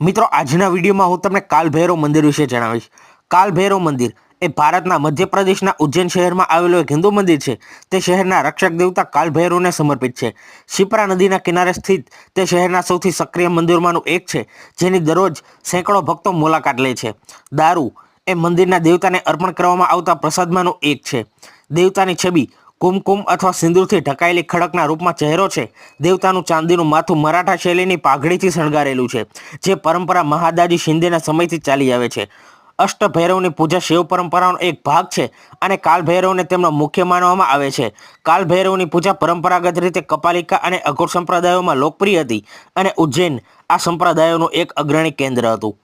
મિત્રો, આજના વિડીયોમાં હું તમને કાલભૈરવ મંદિર વિશે જણાવીશ. કાલભૈરવ મંદિર એ ભારતના મધ્યપ્રદેશના ઉજ્જૈન શહેરમાં આવેલું એક હિન્દુ મંદિર છે. તે શહેરના રક્ષક દેવતા કાલભૈરવને સમર્પિત છે. શિપ્રા નદીના કિનારે સ્થિત તે શહેરના સૌથી સક્રિય મંદિરોમાંનું એક છે, જેની દરરોજ સેંકડો ભક્તો મુલાકાત લે છે. દારૂ એ મંદિરના દેવતાને અર્પણ કરવામાં આવતા પ્રસાદમાંનું એક છે. દેવતાની છબી કુમકુમ અથવા સિંદૂરથી ઢકાયેલી ખડકના રૂપમાં ચહેરો છે. દેવતાનું ચાંદીનું માથું મરાઠા શૈલીની પાઘડીથી શણગારેલું છે, જે પરંપરા મહાદાજી શિંદેના સમયથી ચાલી આવે છે. અષ્ટભૈરવની પૂજા શિવ પરંપરાનો એક ભાગ છે અને કાલભૈરવને તેમનો મુખ્ય માનવામાં આવે છે. કાલભૈરવની પૂજા પરંપરાગત રીતે કપાલિકા અને અઘોર સંપ્રદાયોમાં લોકપ્રિય હતી અને ઉજ્જૈન આ સંપ્રદાયોનું એક અગ્રણી કેન્દ્ર હતું.